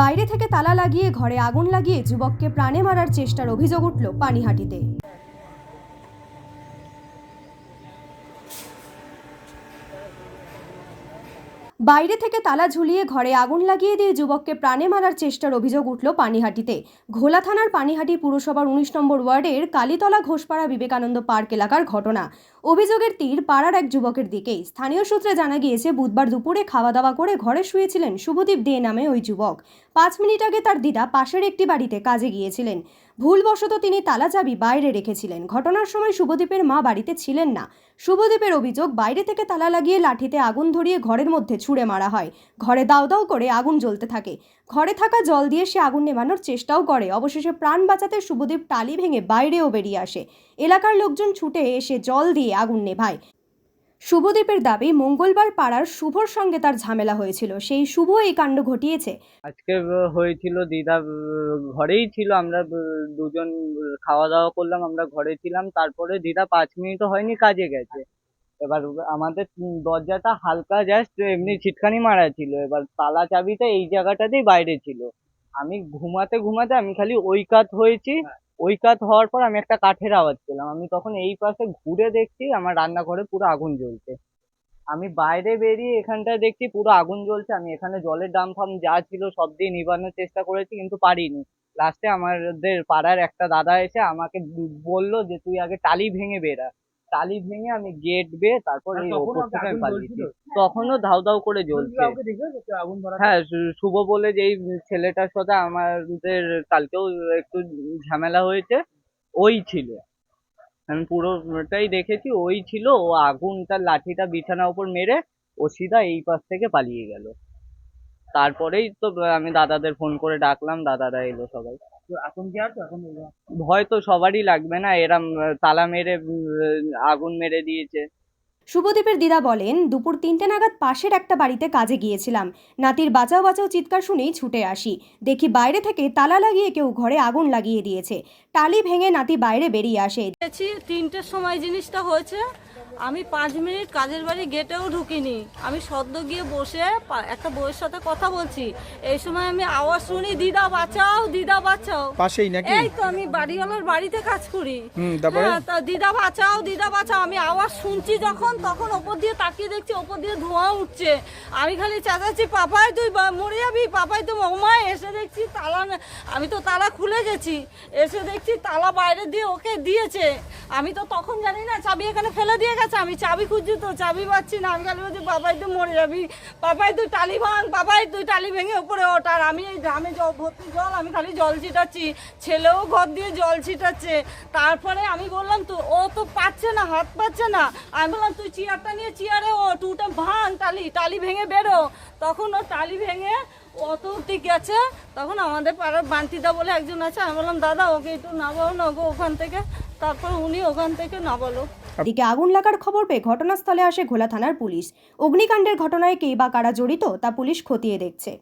বাইরে থেকে তালা লাগিয়ে ঘরে আগুন লাগিয়ে যুবককে প্রাণে মারার চেষ্টার অভিযোগ উঠল পানিহাটিতে। বাইরে থেকে তালা ঝুলিয়ে ঘরে আগুন লাগিয়ে দিয়ে যুবককে প্রাণে মারার চেষ্টার অভিযোগ উঠল পানিহাটিতে। ঘোলা থানার পানিহাটি পুরসভার উনিশ নম্বর ওয়ার্ডের কালীতলা ঘোষপাড়া বিবেকানন্দ পার্ক এলাকার ঘটনা। অভিযোগের তীর পাড়ার এক যুবকের দিকেই স্থানীয় সূত্রে জানা গিয়েছে, বুধবার দুপুরে খাওয়া দাওয়া করে ঘরে শুয়েছিলেন শুভদীপ দে নামে ওই যুবক। পাঁচ মিনিট আগে তার দিদা পাশের একটি বাড়িতে কাজে গিয়েছিলেন। ভুলবশত তিনি তালা চাবি বাইরে রেখেছিলেন। ঘটনার সময় শুভদীপের মা বাড়িতে ছিলেন না। শুভদীপের অভিযোগ, বাইরে থেকে তালা লাগিয়ে লাঠিতে আগুন ধরিয়ে ঘরের মধ্যে ছুঁড়ে মারা হয়। ঘরে দাউ দাউ করে আগুন জ্বলতে থাকে। ঘরে থাকা জল দিয়ে সে আগুন নেভানোর চেষ্টাও করে। অবশেষে প্রাণ বাঁচাতে শুভদীপ টালি ভেঙে বাইরেও বেরিয়ে আসে। এলাকার লোকজন ছুটে এসে জল দিয়ে আগুন নেভায়। শুভদীপের দাবি মঙ্গলবার পাড়ার শুভর সঙ্গে তার ঝামেলা হয়েছিল। সেই শুভ এই কাণ্ড ঘটিয়েছে। আজকে হয়েছিল দিদা ঘরেই ছিল। আমরা দুজন খাওয়া দাওয়া করলাম আমরা ঘরে ছিলাম। তারপরে দিদা পাঁচ মিনিটও হয়নি কাজে গেছে। এবার আমাদের দরজাটা হালকা জাস্ট এমনি ছিটকানি মারা ছিল। এবার তালা চাবিটা এই জায়গাটাতেই বাইরে ছিল। আমি ঘুমাতে ঘুমাতে আমি খালি ওই কাত হয়েছি ওই কাজ হওয়ার পর আমি একটা কাঠের আওয়াজ পেলাম। আমি তখন এই পাশে ঘুরে দেখছি, আমার রান্নাঘরে পুরো আগুন জ্বলছে। আমি বাইরে বেরিয়ে এখানটায় দেখছি পুরো আগুন জ্বলছে। আমি এখানে জলের ড্রাম ফাম যা ছিল সব দিয়ে নিভানোর চেষ্টা করেছি, কিন্তু পারিনি। লাস্টে আমাদের পাড়ার একটা দাদা এসে আমাকে বলল যে, তুই আগে টালি ভেঙে বেরা টালি ভেঙে আমি গেট বেয়ে তারপর এই ওপর থেকে আমি পালিয়েছি তখনও ধাউ ধাউ করে জ্বলছে। হ্যাঁ শুভ বলে যেই ছেলেটার সাথে আমাদের কালকেও একটু ঝামেলা হয়েছে ওই ছিল। আমি পুরোটাই দেখেছি ওই ছিল। ও আগুনটা লাঠিটা বিছানার উপর মেরে ও সিধা এই পাশ থেকে পালিয়ে গেল। তারপরেই তো আমি দাদাদের ফোন করে ডাকলাম দাদারা এলো সবাই। এখন ভয় তো সবারই লাগবে না এরম তালা মেরে আগুন মেরে দিয়েছে। শুভদীপের দিদা বলেন দুপুর তিনটে নাগাদ পাশের একটা বাড়িতে কাজে গিয়েছিলাম। নাতির বাঁচাও বাঁচাও চিৎকার শুনেই ছুটে আসি। দেখি বাইরে থেকে তালা লাগিয়ে কেউ ঘরে আগুন লাগিয়ে দিয়েছে। টালি ভেঙে নাতি বাইরে বেরিয়ে আসে। তিনটের সময় জিনিসটা হয়েছে আমি পাঁচ মিনিট কাজের বাড়ি গেটেও ঢুকিনি। আমি সদ্য গিয়ে বসে একটা বউয়ের সাথে কথা বলছি। এই সময় আমি আওয়াজ শুনি দিদা বাঁচাও দিদা বাঁচাও। পাশেই নাকি? এই তো আমি বাড়িওয়ালার বাড়িতে কাজ করি। হ্যাঁ, তা দিদা বাঁচাও দিদা বাঁচাও। আমি আওয়াজ শুনছি যখন তখন ওপর দিয়ে তাকিয়ে দেখছি ওপর দিয়ে ধোঁয়া উঠছে। আমি খালি চেঁচাচ্ছি পাপাই তুই মরে যাবি? পাপাই তুই ওমায় এসে দেখছি তালা আমি তো তালা খুলে গেছি। এসে দেখছি তালা বাইরে দিয়ে ওকে দিয়েছে। আমি তো তখন জানি না, চাবি এখানে ফেলে দিয়ে গেছে, আমি চাবি খুঁজছি তো, চাবি পাচ্ছি না। আমি খালি বলছি, বাবাই তুই মরে যাবি পাপাই তুই টালি ভাঙ, বাবাই তুই টালি ভেঙে উপরে ওঠ। আর আমি এই জল, ভর্তি জল, আমি খালি জল ছিটাচ্ছি, ছেলেও ঘর দিয়ে জল ছিটাচ্ছে। তারপরে আমি বললাম, তো ও তো পাচ্ছে না, হাত পাচ্ছে না। আমি বললাম, তুই চেয়ারটা নিয়ে চেয়ারে ও টুটা ভাঙ, টালি টালি ভেঙে বেরো। তখন ও টালি ভেঙে অত অব্দি গেছে। তখন আমাদের পাড়ার বান্তিদা বলে একজন আছে, আমি বললাম, দাদা, ওকে একটু নামাও না ওকে ওখান থেকে। তারপর উনি ওখান থেকে নামালো এদিকে আগুন লাগার খবর পেয়ে ঘটনাস্থলে আসে ঘোলা থানার পুলিশ। অগ্নিকাণ্ডের ঘটনায় কে বা কারা জড়িত তা পুলিশ খতিয়ে দেখছে।